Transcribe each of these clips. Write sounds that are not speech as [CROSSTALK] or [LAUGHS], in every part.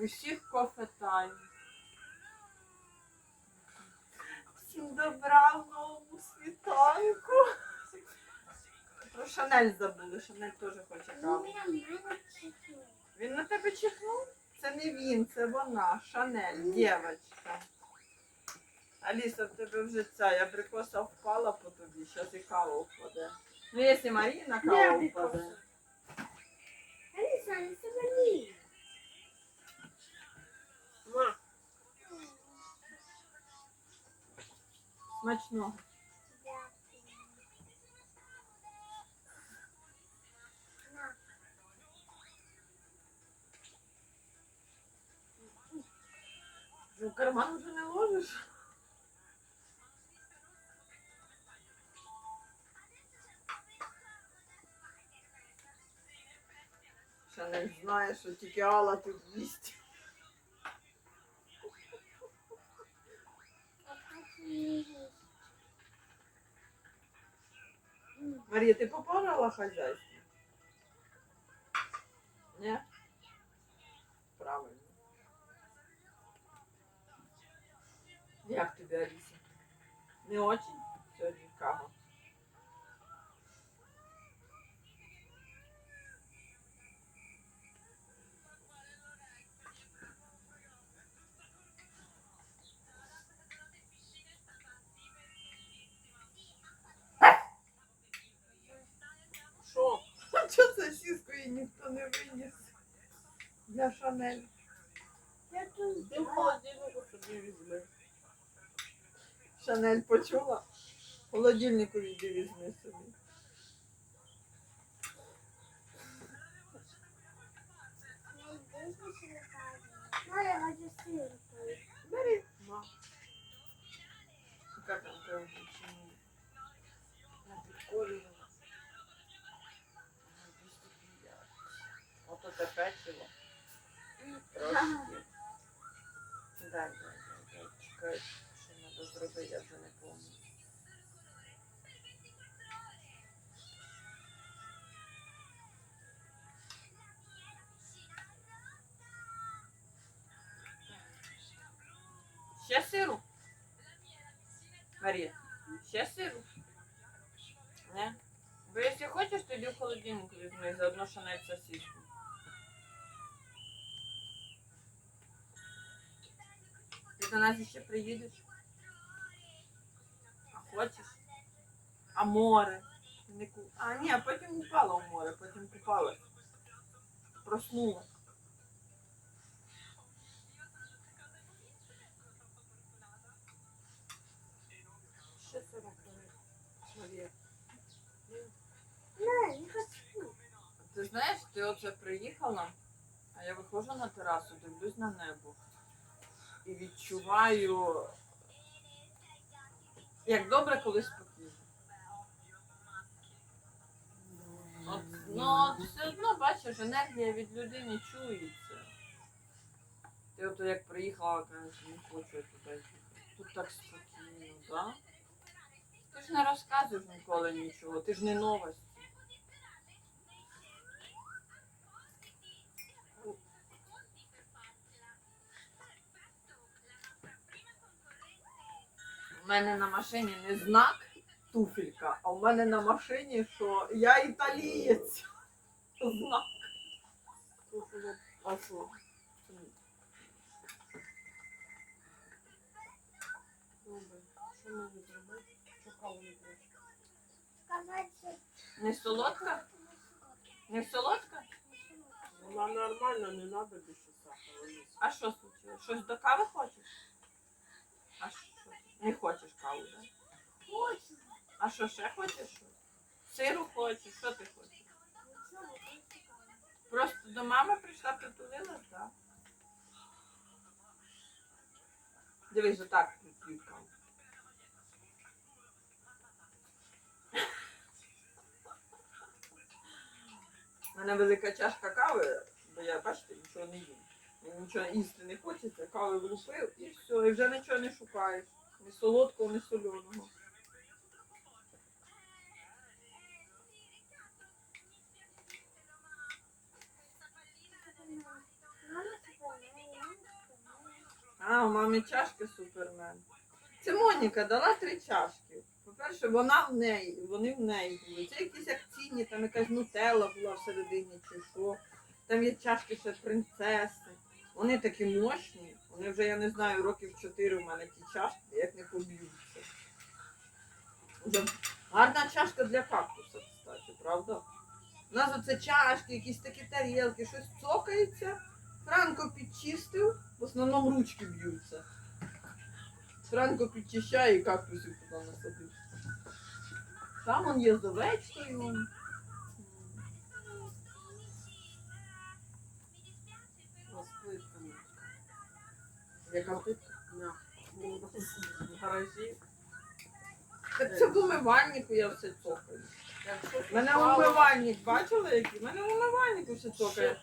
Усіх кофе тайм. Всім добра в новому світанку. Про Шанель забули, Шанель теж хоче каву. Він на тебе чихнув? Це не він, це вона, Шанель, дівчинка. Аліса, в тебе вже ця абрикоса впала по тобі, зараз і кава впаде. Ну, якщо Маріна кава впаде. Алиса, не собрали. Смачного. Ну, в карман вже не ложиш. Шанель знає, що тільки Алла тут їсть. Марія, ти попорала хазяйство? Ні? Правильно. Як тобі, Аліса? Не очень сьогодні кава. Ніхто не виніс? Для Шанель. Я тут Ти в холодильнику собі візьми. Шанель почула? В холодильнику іди візьми собі. Ну, я хочу сыр. Бери. Ма. Как там прям? На приколе. Вот это печиво. Трошки. Дай, дай, дай, дай. Чекай, що треба зробити, я вже не пам'ятаю. Ще сиру? Марія, ще сиру? Не? Бо якщо хочеш, тоді в холодильник візьми, заодно шанель сосиску. Нас ще приїдеш? А хочеш? А море? Не ку... А, ні, а потім упала в море, потім купалась. Проснулась. Ще сирок бери. Марія. Не, не хочу. Ти знаєш, ти оце приїхала, а я виходжу на терасу, дивлюсь на небо і відчуваю, як добре, коли спокійно. От, ну, все одно бачиш, енергія від людини чується. Ти ото як приїхала, кажеш, не хочу я туди. Тут так спокійно, так? Да? Ти ж не розказуєш ніколи нічого, ти ж не новості. У мене на машині не знак туфелька, а у мене на машині, що я італієць. Знак. А що? Можу зробити? Не солодка? Не солодка? Вона нормальна, не треба більше сахару. А що случилось? Щось до кави хочеш? А що? Не хочеш каву, так? Очень. А що ще хочеш? Сиру хочеш? Що ти хочеш? Просто до мами прийшла, притулилась, так? Дивись, отак п'ють каву. У мене велика чашка кави, бо я, бачите, нічого не їм. Нічого їсти хочеться, кави влупив і все, і вже нічого не шукаєш. Ні солодкого, ні соленого. А, у мами чашки супермен. Це Моніка дала три чашки. По-перше, вона в неї, вони в неї були. Це якісь акційні, там якась нутелла була всередині чи що. Там є чашки ще принцеси. Вони такі мощні. Вони вже, я не знаю, років чотири в мене ті чашки, як не поб'ються. Гарна чашка для кактуса, кстати, правда? У нас оце чашки, якісь такі тарілки, щось цокається. Франко підчистив, в основному ручки б'ються. Франко підчищає і кактусів туди насадив. Там он є з овечкою. Яка плитка? На. Гаражі. Так це в умивальнику я все цокаю. У мене умивальник, бачили який? У мене в умивальнику все цокає.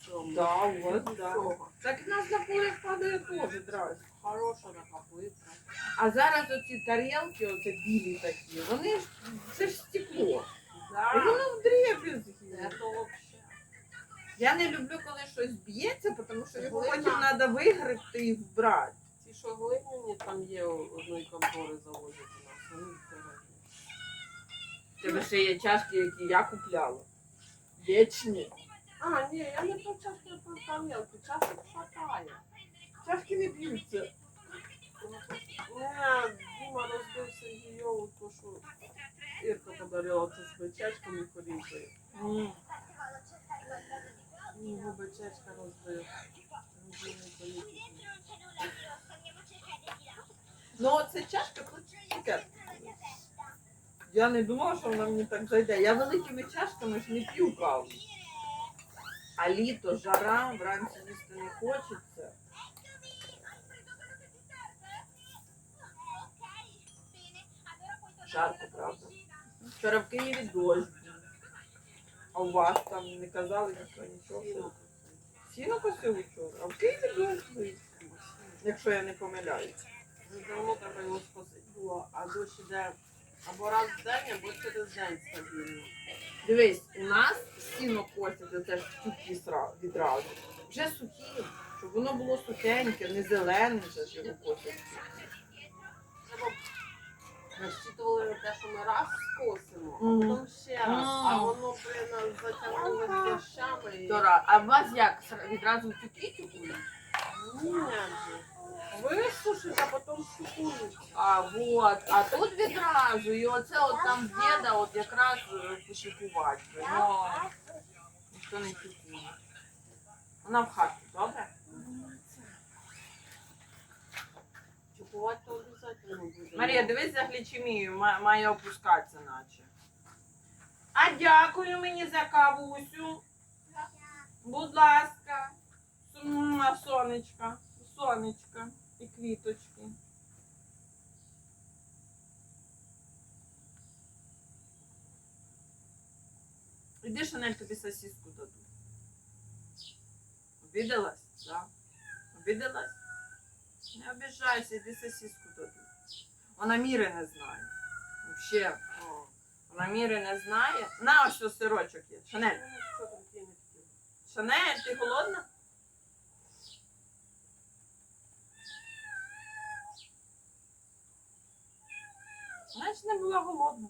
всьому. Да, у да. Так в нас на полях падає теж дрась. Хороша така. А зараз оці тарілки, оце білі такі, вони ж це ж стекло. І Да. воно в дребезгі. Це вообще. Я не люблю, коли щось б'ється, тому що його Глина. потім треба вигребти і вбрати. Ті, що глиняні, там є одної контори завозять у нас. Вони дорогі. В Тебе ще є чашки, які я купляла. Вічні. А, ні, я не про чашки, а про тарілки. Чашок хватає. Чашки не б'ються. Не, Діма розбив Сергійову, то що Ірка подарила це з бичечком і корінкою. М. Його бичечка розбив. Розбив. Ну оце чашка тут. Я не думала, що вона мені так зайде. Я великими чашками ж не п'ю каву. А літо, жара, вранці їсти не хочеться. Жарко, правда? Вчора в Києві дощ. А у вас там не казали ніхто нічого. Сіно косив вчора, а в Києві дощ якщо я не помиляюся. Давно треба його скосити було, а дощ іде або раз в день, або через день стабільно. Дивись, у нас сіно косять, це ж сухі відразу. Вже сухі, щоб воно було сухеньке, не зелене, вже його косять. Розчитували те, що ми раз скосимо, а потім ще раз. А воно, блин, затягнулося дощами. і- Дора, а у вас як? Сра- Відразу сухі купують? Ні, же. Висушить, а потім шукують. А вот, а тут відразу, і оце от там в діда от якраз е, пошикувати. Ніхто не купує. Вона в хаті, добре? Чекувати то обов'язково буде. Марія, дивись за глічемію, ма- має опускатися наче. А дякую мені за кавусю. Будь ласка. Сонечка, сонечка і квіточки. Іди, Шанель, тобі сосиску дадуть. Обідалась? Да. Обідалась? Не обіжайся, іди сосиску дадуть. Вона міри не знає. Вообще, О, вона міри не знає. На ось що сирочок є. Шанель. Шанель, ти голодна? Значить, не була голодна.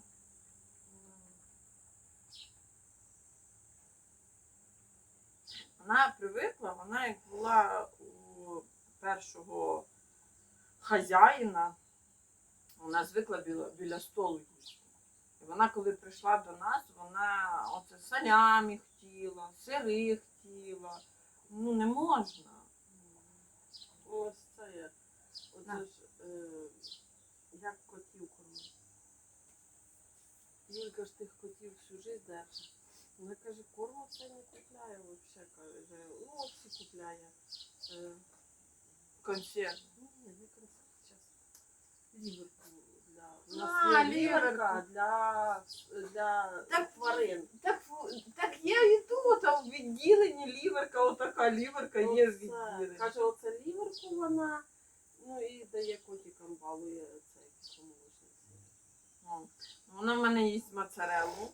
Вона привикла, вона як була у першого хазяїна, вона звикла біля, біля столу їсти. І вона, коли прийшла до нас, вона оце салямі хотіла, сири хотіла. Ну не можна. Ось це є. Оце ж, е, як котів кормити. Юлька ж тих котів всю жизнь держить. Вона каже, корму це не купляє взагалі. Каже, ну всі купляє. Е, Консерв. ні, не. Ліверку для... У А, нас є ліверка. ліверка для, для Так, тварин. Так, так є і тут, а в відділенні ліверка, отака ліверка є в Оце. відділенні. Каже, оце ліверку вона, ну і дає котикам, балує цей помолочний. Ну, Вона в мене їсть моцарелу,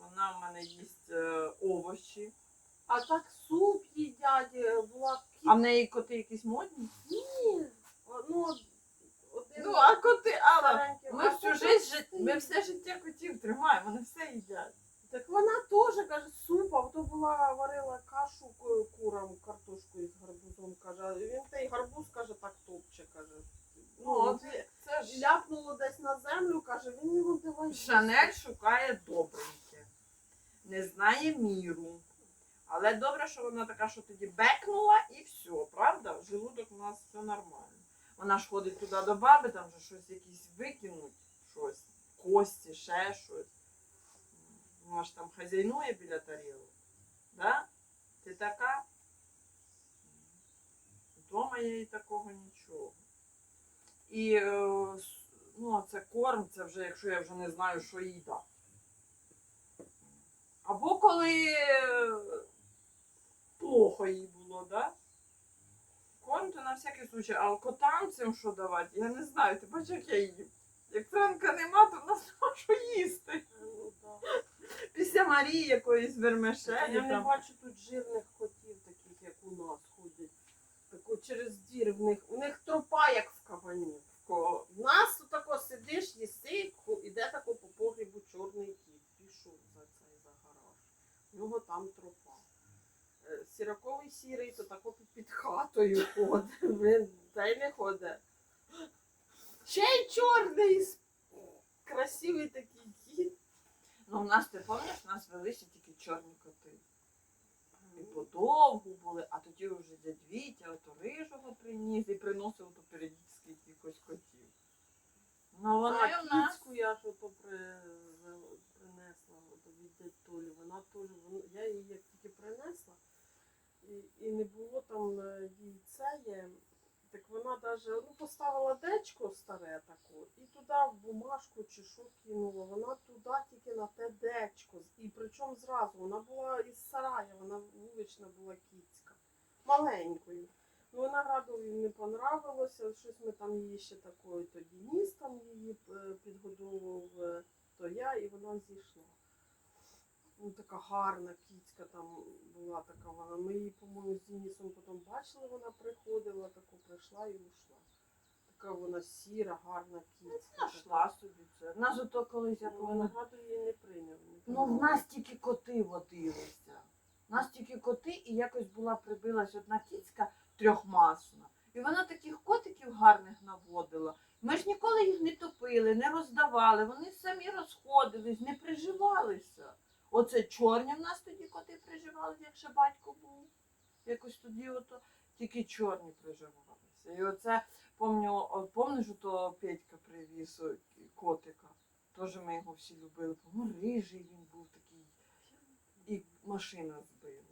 вона в мене їсть е, овочі. А так суп їдять, е, була А в неї коти якісь модні? Ні. О, Ну, Ну, а коти, старенький. ми всю життя, жит- ми все життя котів тримаємо, вони все їдять. Так вона теж каже, супа, то була варила кашу курам, картошку із гарбузом, каже, він той гарбуз, каже, так топче, каже. Ну, от це ж ляпнуло десь на землю, каже, він його давай. Шанель шукає добреньке, не знає міру. Але добре, що вона така, що тоді бекнула і все, правда? Желудок у нас все нормально. Вона ж ходить туди до баби, там же щось якісь викинуть, щось, кості, ще щось. Вона ж там хазяйнує біля тарілок. Да? Ти така? Вдома є і такого нічого. І е, ну, це корм, це вже, якщо я вже не знаю, що їй дати. Або коли е, плохо їй було, да? Корм то на всякий случай, а котам цим що давати, я не знаю, ти бачиш, як я їм. Як Френка нема, то в нас [LAUGHS] нема що їсти. Після Марії якоїсь вермишелі. Я не там. бачу тут жирних котів, таких, як у нас ходять. Тако через двір в них, у них тропа, як в кабані. Ко- В нас тут тако сидиш, їси, ху- іде тако по погрібу чорний кіт. Пішов за цей за гараж. У нього там тропа. Сіраковий сірий, то тако під- хатою ходить. Та й не ходить. Ще й чорний, красивий такий кіт. Ну, в нас, ти пам'ятаєш, в нас велися тільки чорні коти. І подовгу були, а тоді вже дядь Вітя ото рижого приніс і приносив то періодично якихось котів. Ну вони а, кіцьку я при, принесла від дядь Толі. Вона теж, я її як тільки принесла, і, не було там е, їй це є. Так вона даже ну, поставила дечко старе тако, і туди в бумажку чи що кинула. Вона туди тільки на те дечко. І причому зразу вона була із сарая, вона вулична була кіцька, маленькою. Ну, виноградові не понравилося, щось ми там її ще такою, то Дініс там її е, підгодовував, е, то я, і вона зійшла. Ну, така гарна кіцька там була така вона. Ми її, по-моєму, з Дінісом потім бачили, вона приходила, таку прийшла і ушла. Така вона сіра, гарна кіцька. Нашла собі це. Нас ото колись як Ну, вона. Її не прийняв. не Ну, в прийняв. нас тільки коти водилися. У нас тільки коти, і якось була прибилась одна кіцька трьохмасна. І вона таких котиків гарних наводила. Ми ж ніколи їх не топили, не роздавали, вони самі розходились, не приживалися. Оце чорні в нас тоді коти приживалися, як ще батько був. Якось тоді ото тільки чорні приживалися. І оце помню, о, помниш, ото Петька привіз котика. Теж ми його всі любили. Ну, рижий він був такий. І машина збила.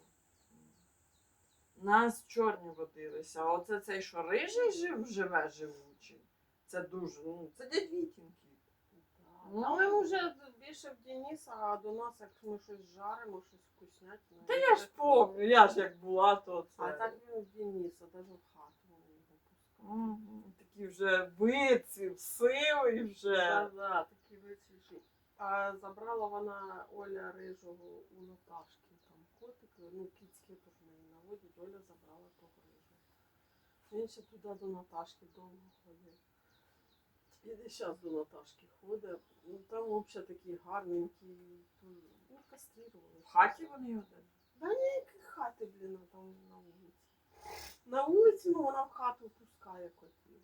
Нас чорні водилися. А оце цей, що рижий жив, живе живучий. Це дуже, ну, це дядь Вітін Ну, ми вже більше в Дениса, а до нас, як ми щось жаримо, щось вкуснятне. Та я ж помню, я ж як була, то це. А так він в Дениса, навіть в хату вони його. Мгм, Такий вже вицвів, сивий вже. Так, да, такі вицвіші. А забрала вона Оля рижого у Наташки. Там котики, ну кіцькі теж в неї наводять, Оля забрала того рижого. Він ще туди до Наташки довго ходив. І десь зараз до Наташки ходить. Ну там взагалі такі гарненькі, ну кастрірували. В хаті вони його? Да ніякі хати, блін, там на вулиці. На вулиці, ну вона в хату пускає котів.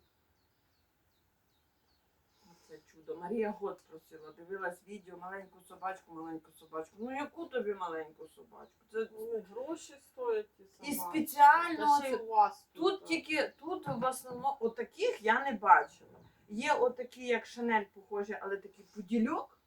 Оце чудо. Марія год просила, дивилась відео, маленьку собачку, маленьку собачку. Ну яку тобі маленьку собачку? Це Вони гроші стоять і і спеціально Та ще й оце- у вас Тут тільки тут в основному отаких я не бачила. Є отакі, як Шанель похожі, але такий подільок.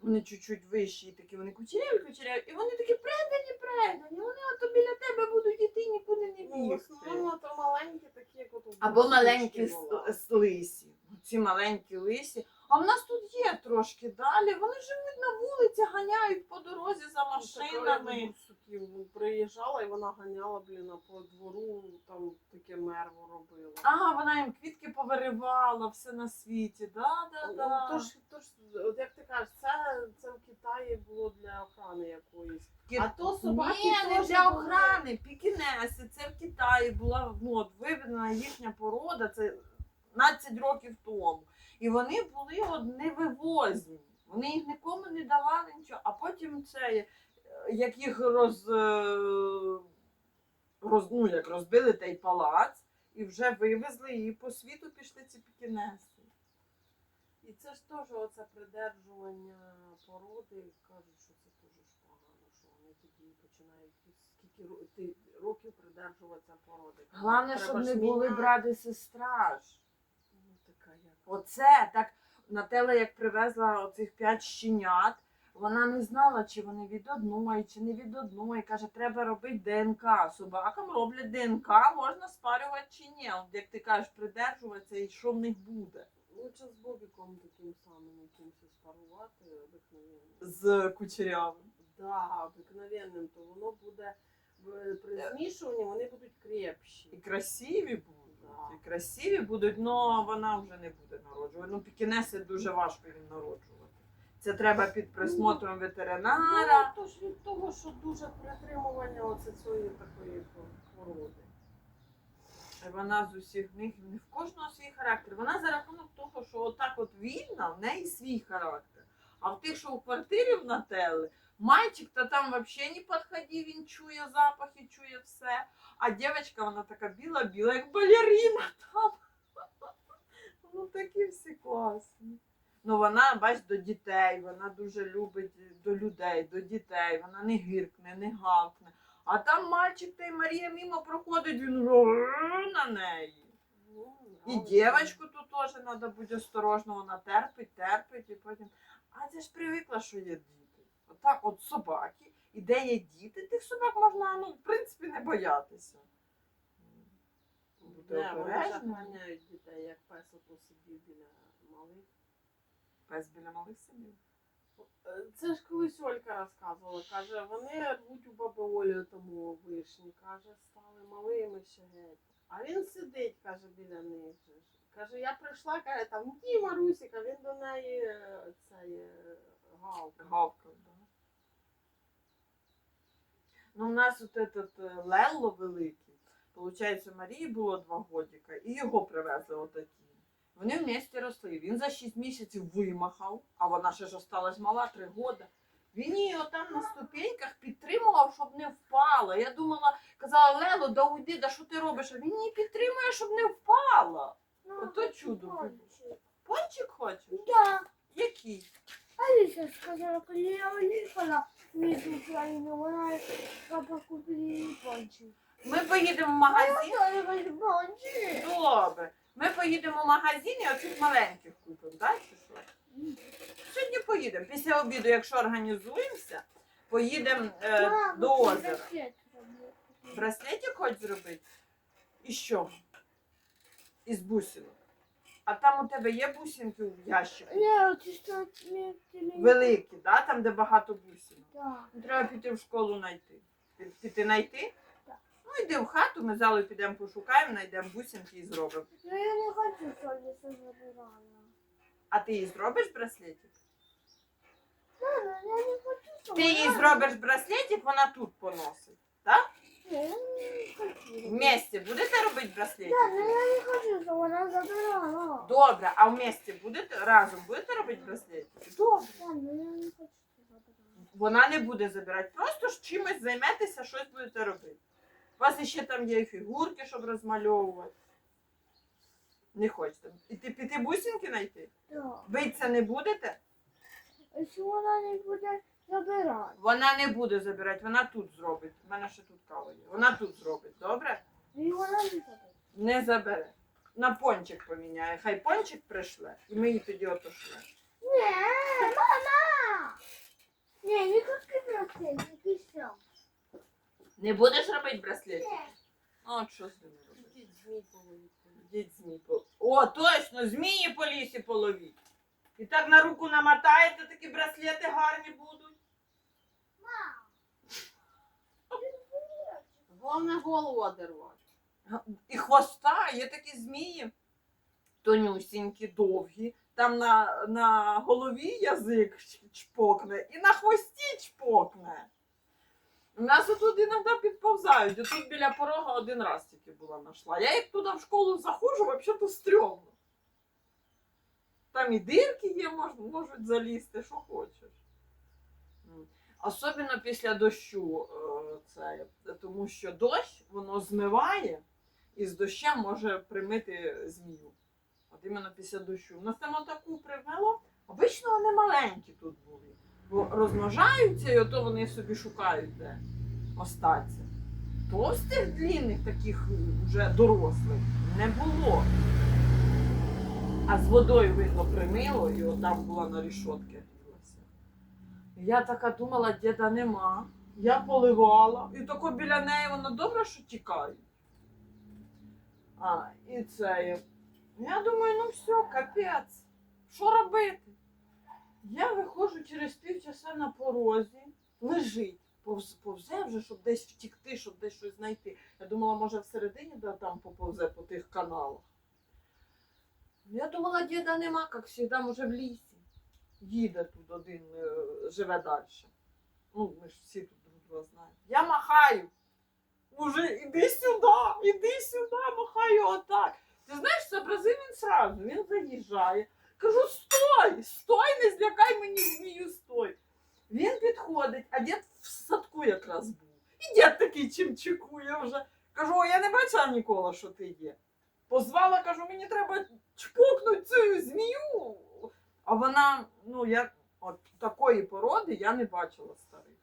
Вони чуть-чуть вищі, і такі вони кучеряві, кучеряві, і вони такі предані, предані. Вони от біля тебе будуть іти і нікуди не Ну, в бігти. основному то маленькі такі, як от у Або маленькі була. с- с- лисі. Ці маленькі лисі. А в нас тут є трошки далі. Вони живуть на вулиці, ганяють по дорозі за Ну, машинами. бурсуки приїжджала і вона ганяла, блін, по двору там таке мерво робила. Ага, вона їм квітки повиривала, все на світі. Да, да, Ну, да. Тож, тож, от як ти кажеш, це, це в Китаї було для охорони якоїсь. Кі- А то собаки Ні, не теж для були. охрани, пікінеси. Це в Китаї була ну, от, виведена їхня порода, це 15 років тому. І вони були от, невивозні. Вони їх нікому не давали нічого, а потім це, е, як їх роз, е, роз, ну, як розбили той палац, і вже вивезли і по світу пішли ці пікінеси. І це ж теж оце придержування породи, кажуть, що це теж ж погано, що вони тоді починають скільки років придержуватися породи. Головне, щоб не були міняти. брат і сестра ж. Ну. Оце так Нателла, як привезла оцих п'ять щенят, вона не знала, чи вони від одної, чи не від одної. Каже, треба робити ДНК. Собакам роблять ДНК, можна спарювати чи ні. Як ти кажеш, придержуватися і що в них буде. Лучше з Бобіком таким самим якимось спарувати обикновенним. З кучерявим. Да, обикновенним, то воно буде при змішуванні вони будуть І красиві будуть. І красиві будуть, але вона вже не буде народжувати. Ну, пікінеси дуже важко їм народжувати. Це треба під присмотром ветеринара. Ну, то ж від того, що дуже притримування оце цієї такої породи. Вона з усіх них не в кожного свій характер. Вона за рахунок того, що отак от вільна, в неї свій характер. А в тих, що у квартирі в Нателли, мальчик то там взагалі не підходив, він чує запахи, чує все. А дівчинка, вона така біла-біла, як балерина там. [LAUGHS] Ну такі всі класні. Ну вона, бач, до дітей, вона дуже любить до людей, до дітей, вона не гіркне, не гавкне. А там мальчик та й Марія мимо проходить, він на неї. Ну, І дівчинку тут теж треба бути осторожно, вона терпить, терпить, і потім. А це ж привикла, що є діти. Отак, от собаки, і де є діти, тих собак можна, ну, в принципі, не боятися. Бути Не, вони захороняють дітей, як пес ото сидів біля малих. Пес біля малих сидів. Е, Це ж колись Олька розказувала, каже, вони рвуть у баби Олі тому вишні, каже, стали малими ще геть. А він сидить, каже, біля них. же ж. Каже, я прийшла, каже, там ті Марусіка, він до неї е, цей е, гавкав. Гавкав, Ну, у нас от этот е, Лелло великий, Получається, Марії було два годика, і його привезли отакі. Вони вместе росли. Він за 6 місяців вимахав, а вона ще ж осталась мала 3 роки. Він її отам на ступеньках підтримував, щоб не впала. Я думала, казала, Лело, да уйди, да що ти робиш? А він її підтримує, щоб не впала. Ну, Ото чудо. Пончик. Пончик хочеш? Да. Який? Алиса сказала, коли я уїхала вона папа пончик. Ми поїдемо в магазин. Добре. Ми поїдемо в магазин і оцих маленьких купимо, так? Чи що? Сьогодні поїдемо. Після обіду, якщо організуємося, поїдемо е, до озера. Браслетик хочеш зробити? І що? Із бусинок. А там у тебе є бусинки в ящику? Не, ти що, не... Великі, да? там, де багато бусинок. Да. Ну, Треба піти в школу знайти. Пі- Піти знайти? Так. Ну, йди в хату, ми залою підемо пошукаємо, знайдемо бусинки і зробимо. Ну я не хочу, що Алиса забирала. А ти їй зробиш браслетик? Мама, я не хочу, щоб Ти їй зробиш браслетик, вона тут поносить. Хочу. Вместе будете робити браслетик? Да, ну я не хочу, щоб вона забирала. Добре, а вместе будете разом будете робити браслетик? Добре. Ну я не хочу, щоб забирала. Вона не буде забирати. Просто ж чимось займетеся, щось будете робити. У вас ще там є фігурки, щоб розмальовувати. Не хочете. І ти піти бусинки знайти? Да. Битися не будете? Якщо вона не буде забирати. Вона не буде забирати, вона тут зробить. У мене ще тут кава є. Вона тут зробить, добре? І вона не забере. Не забере. На пончик поміняє. Хай пончик пришле, і ми її тоді отошлемо. Не, мама! Не, никаких браслетик, и все. Не будеш робити браслетик? Ну, от що з ними робити? Йдіть змій по... О, точно, змії по лісі половіть. І так на руку намотаєте, такі браслети гарні будуть. Головне голову одервати. І хвоста, є такі змії, тонюсінькі, довгі. Там на, на голові язик чпокне і на хвості чпокне. У нас отут іноді підповзають. Отут біля порога один раз тільки була знайшла. Я як туди в школу заходжу, взагалі то стрьомно. Там і дирки є, можуть залізти, що хочеш. Особливо після дощу, е, це, тому що дощ воно змиває і з дощем може примити змію. От іменно після дощу. У нас там отаку примело. Обично вони маленькі тут були. Бо розмножаються і ото вони собі шукають де остаться. Товстих длінних таких вже дорослих не було. А з водою видно примило, і от там була на рішотки Я така думала, діда нема. Я поливала. І тако біля неї воно добре, що тікають. А, і це. Я думаю, ну все, капець. Що робити? Я виходжу через півчаса на порозі, лежить. Повз, повзе вже, щоб десь втікти, щоб десь щось знайти. Я думала, може всередині да, там поповзе по тих каналах. Я думала, діда нема, як завжди, може в лісі. Їде тут один, е, живе далі. Ну, ми ж всі тут друг друга знаємо. Я махаю. Уже іди сюди, іди сюди, махаю отак. Ти знаєш, зобразив він сразу, він заїжджає. Кажу, стой, стой, не злякай мені змію, стой. Він підходить, а дід в садку якраз був. І дід такий чимчикує вже. Кажу, «О, я не бачила ніколи, що ти є. Позвала, кажу, мені треба чпокнути цю змію. А вона, ну, я от такої породи я не бачила старих.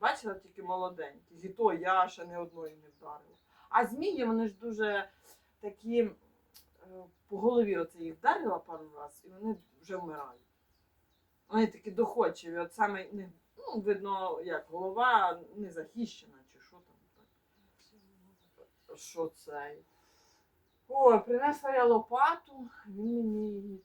Бачила тільки молоденьких. І то я ще не одної не вдарила. А змії, вони ж дуже такі е, по голові оце їх вдарила пару разів, і вони вже вмирають. Вони такі доходчиві. От саме, ну, видно, як голова не захищена, чи що там так. Що це? Ой, принесла я лопату, він мені її.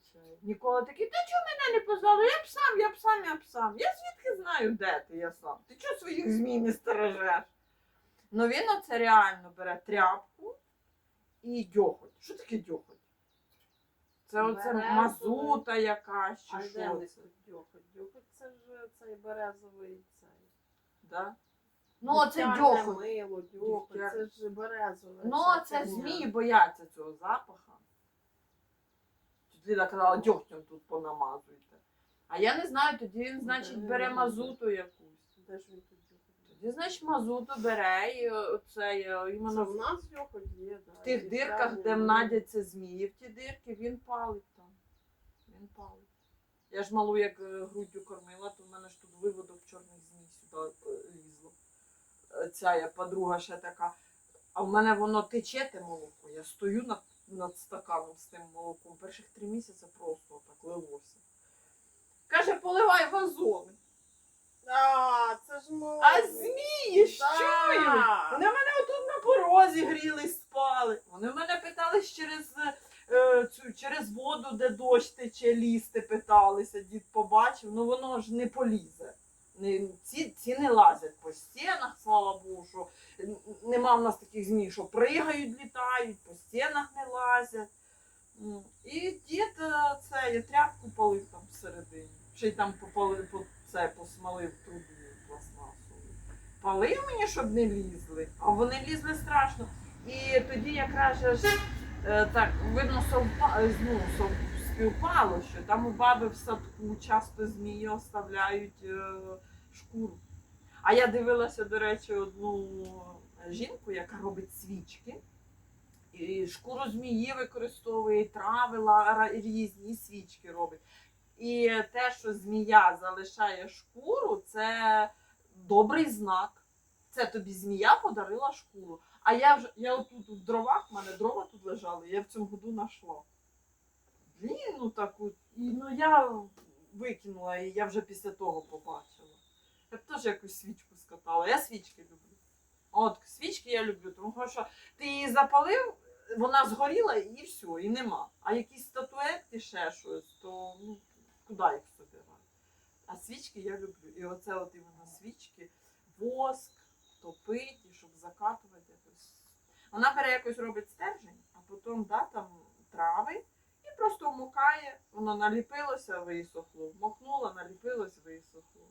Ніколи такий, ти чого мене не позвали? Я б сам, я б сам, я б сам. Я звідки знаю, де ти, я сам. Ти чого своїх змій не стережеш? Ну він оце реально бере тряпку і дьохоть. Що таке дьохоть? Це оце Березовий. мазута якась чи А де що не це? дьохоть? Дьохоть це ж цей березовий цей. Да? Ну, оце дьохоть. мило, дьохоть, це ж березове. Ну, це змії бояться цього запаха. Тут казала, дьогтем тут понамазуйте. А я не знаю, тоді він, значить, бере мазуту якусь. Де ж він тут? Тоді, значить, мазуту бере і оце іменно в в нас дьохоть є, да. тих дирках, де ну, надяться змії, в ті дирки він палить там. Він палить. Я ж малу як е, груддю кормила, то в мене ж тут виводок чорних змій сюди е, лізло. Е, Ця я подруга ще така. А в мене воно тече те молоко. Я стою над, над стаканом з тим молоком. Перших три місяці просто так лилося. Каже, поливай вазони. А, це ж молоко. А змії Да. чую. Вони в мене отут на порозі гріли, спали. Вони в мене питались через, е, цю, через воду, де дощ тече, лізти питалися. Дід побачив, ну воно ж не полізе. Ці, ці не лазять по стінах, слава Богу, що нема в нас таких змій, що пригають, літають, по стінах не лазять. І дід е, це, я тряпку палив там всередині. Й там попалив, по, це, посмалив трубу пластмасову. Палив мені, щоб не лізли, а вони лізли страшно. І тоді якраз е, так видно совпа, е, ну, співпало, що там у баби в садку часто змії оставляють е, шкуру. А я дивилася, до речі, одну жінку, яка робить свічки. І шкуру змії використовує, і трави різні, свічки робить. І те, що змія залишає шкуру, це добрий знак. Це тобі змія подарила шкуру. А я вже я отут в дровах, в мене дрова тут лежали, я в цьому году знайшла. Длінну таку. І ну я викинула її, я вже після того побачила. Я б теж якусь свічку скатала. Я свічки люблю. От свічки я люблю, тому що ти її запалив, вона згоріла і все, і нема. А якісь статуетки, ще щось, то ну, куди їх собирати? А свічки я люблю. І оце от іменно свічки, воск, топити, і щоб закатувати якось. Вона бере якось робить стержень, а потім да, там трави і просто вмокає, воно наліпилося, висохло. Вмокнуло, наліпилось, висохло.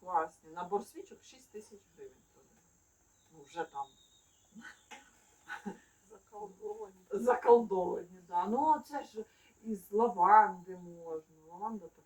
Класні. Набор свічок 6 тисяч гривень. Ну, вже там Заколдовані. заколдовані, да. Ну, це ж із лаванди можна. Лаванда так